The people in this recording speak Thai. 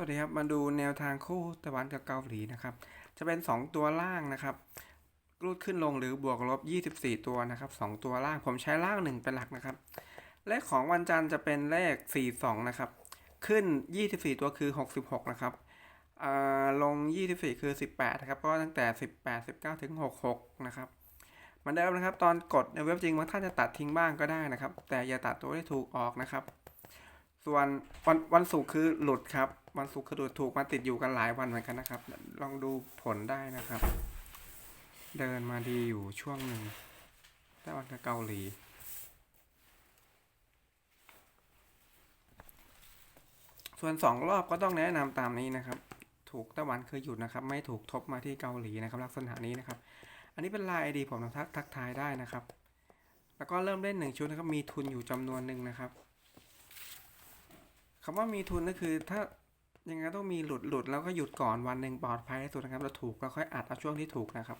สวัสดีครับ มาดูแนวทางคู่ต้หวันกับเกาหลีนะครับ จะเป็น 2 ตัวล่างนะครับรูดขึ้นลงหรือบวกลบ 24 ตัวนะครับ 2 ตัวล่างผมใช้ล่าง 1 เป็นหลักนะครับ เลขของวันจันทร์จะเป็นเลข 42 นะครับ ขึ้น 24 ตัวคือ 66 นะครับอ่าลง 24 คือ 18 นะครับเพราะว่าตั้งแต่ 18 19 ถึง 66 นะครับเหมือนเดิมนะครับ ตอนกดในเว็บจริงบางท่านจะตัดทิ้งบ้างก็ได้นะครับ แต่อย่าตัดตัวที่ถูกออกนะครับ ส่วนวันวันศุกร์คือหลุดครับ วันศุกร์คือหลุดถูกมาติดอยู่กันหลายวันเหมือนกันนะครับ ลองดูผลได้นะครับ เดินมาดีอยู่ช่วงหนึ่งไต้หวันกับเกาหลีส่วนสองรอบก็ต้องแนะนำตามนี้นะครับ ถูกไต้หวันคือหยุดนะครับ ไม่ถูกทบมาที่เกาหลีนะครับ ลักษณะนี้นะครับ อันนี้เป็นลายไอดีผมนะทักทักทายได้นะครับ แล้วก็เริ่มเล่นหนึ่งชุดนะครับ มีทุนอยู่จำนวนหนึ่งนะครับ คำว่ามีทุนก็คือถ้ายังไงต้องมีหลุดหลุดแล้วก็หยุดก่อนวันหนึ่งปลอดภัยที่สุดนะครับเราถูกแล้วค่อยอัดเอาช่วงที่ถูกนะครับ